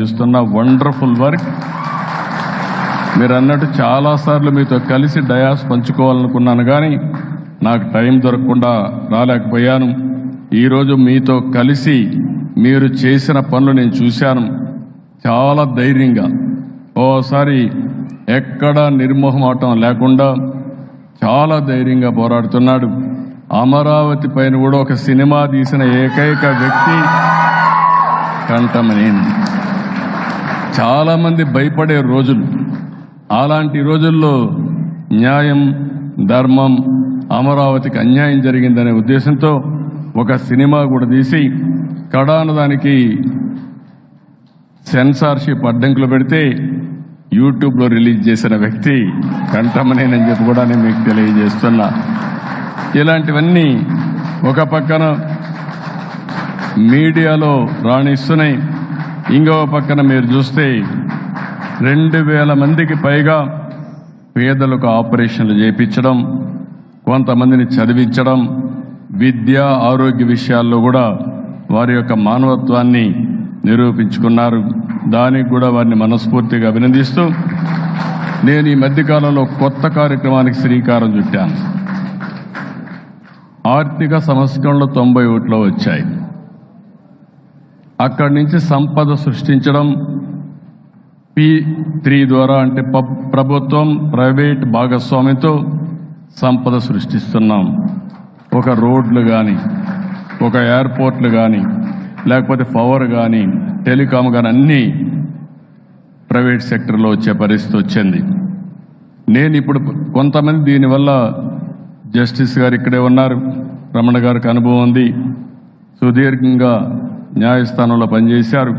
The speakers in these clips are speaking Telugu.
చేస్తున్న వండర్ఫుల్ వర్క్. మీరు అన్నట్టు చాలాసార్లు మీతో కలిసి డయాస్ పంచుకోవాలనుకున్నాను కానీ నాకు టైం దొరకకుండా రాలేకపోయాను. ఈరోజు మీతో కలిసి మీరు చేసిన పనులు నేను చూశాను. చాలా ధైర్యంగా. ఓసారి ఎక్కడా నిర్మోహమాటం లేకుండా చాలా ధైర్యంగా పోరాడుతున్నాడు. అమరావతి పైన కూడా ఒక సినిమా తీసిన ఏకైక వ్యక్తి కంఠమనేని. చాలామంది భయపడే రోజులు. అలాంటి రోజుల్లో న్యాయం ధర్మం అమరావతికి అన్యాయం జరిగిందనే ఉద్దేశంతో ఒక సినిమా కూడా తీసి కడాన దానికి సెన్సార్షిప్ అడ్డంకులు పెడితే యూట్యూబ్లో రిలీజ్ చేసిన వ్యక్తి కంఠమనేనని చెప్పి కూడా నేను మీకు తెలియజేస్తున్నా. ఇలాంటివన్నీ ఒక పక్కన మీడియాలో రాణిస్తున్నాయి. ఇంకో పక్కన మీరు చూస్తే రెండు వేల మందికి పైగా పేదలకు ఆపరేషన్లు చేపించడం కొంతమందిని చదివించడం విద్య ఆరోగ్య విషయాల్లో కూడా వారి యొక్క మానవత్వాన్ని నిరూపించుకున్నారు. దానికి కూడా వారిని మనస్ఫూర్తిగా అభినందిస్తూ నేను ఈ మధ్యకాలంలో కొత్త కార్యక్రమానికి శ్రీకారం చుట్టాను. ఆర్థిక సంస్కరణలు తొంభై ఒకటిలో వచ్చాయి. అక్కడి నుంచి సంపద సృష్టించడం పి త్రీ ద్వారా అంటే పబ్- ప్రభుత్వం ప్రైవేట్ భాగస్వామ్యంతో సంపద సృష్టిస్తున్నాం. ఒక రోడ్లు కానీ ఒక ఎయిర్పోర్ట్లు కానీ లేకపోతే పవర్ కానీ టెలికాం కానీ అన్నీ ప్రైవేట్ సెక్టర్లో వచ్చే పరిస్థితి వచ్చింది. నేను ఇప్పుడు కొంతమంది దీనివల్ల జస్టిస్ గారు ఇక్కడే ఉన్నారు. రమణ గారికి అనుభవం ఉంది. సుదీర్ఘంగా న్యాయస్థానంలో పనిచేశారు.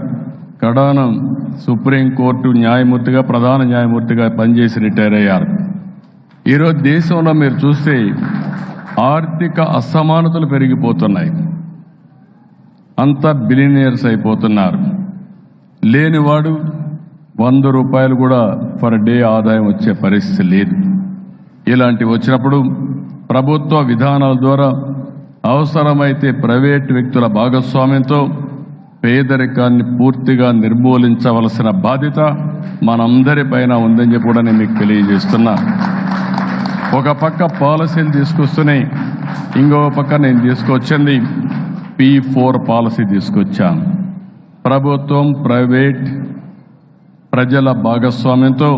కడానం సుప్రీంకోర్టు న్యాయమూర్తిగా ప్రధాన న్యాయమూర్తిగా పనిచేసి రిటైర్ అయ్యారు. ఈరోజు దేశంలో మీరు చూస్తే ఆర్థిక అసమానతలు పెరిగిపోతున్నాయి. అంతా బిలినియర్స్ అయిపోతున్నారు. లేనివాడు వంద రూపాయలు కూడా పర్ డే ఆదాయం వచ్చే పరిస్థితి లేదు. ఇలాంటివి వచ్చినప్పుడు ప్రభుత్వ విధానాల ద్వారా అవసరమైతే ప్రైవేట్ వ్యక్తుల భాగస్వామ్యంతో పేదరికాన్ని పూర్తిగా నిర్మూలించవలసిన బాధ్యత మనందరిపైన ఉందని చెప్పి కూడా నేను మీకు తెలియజేస్తున్నా. ఒక పక్క పాలసీలు తీసుకొస్తున్నాయి ఇంకో పక్క నేను తీసుకొచ్చింది పి ఫోర్ పాలసీ తీసుకొచ్చాను. ప్రభుత్వం ప్రైవేట్ ప్రజల భాగస్వామ్యంతో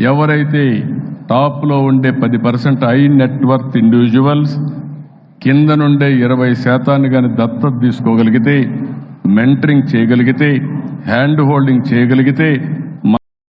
ఎవరైతే టాప్లో ఉండే పది పర్సెంట్ ఐ నెట్వర్త్ ఇండివిజువల్స్ కింద నుండే ఇరవై శాతాన్ని కానీ దత్తత తీసుకోగలిగితే మెంటరింగ్ చేయగలిగితే హ్యాండ్ హోల్డింగ్ చేయగలిగితే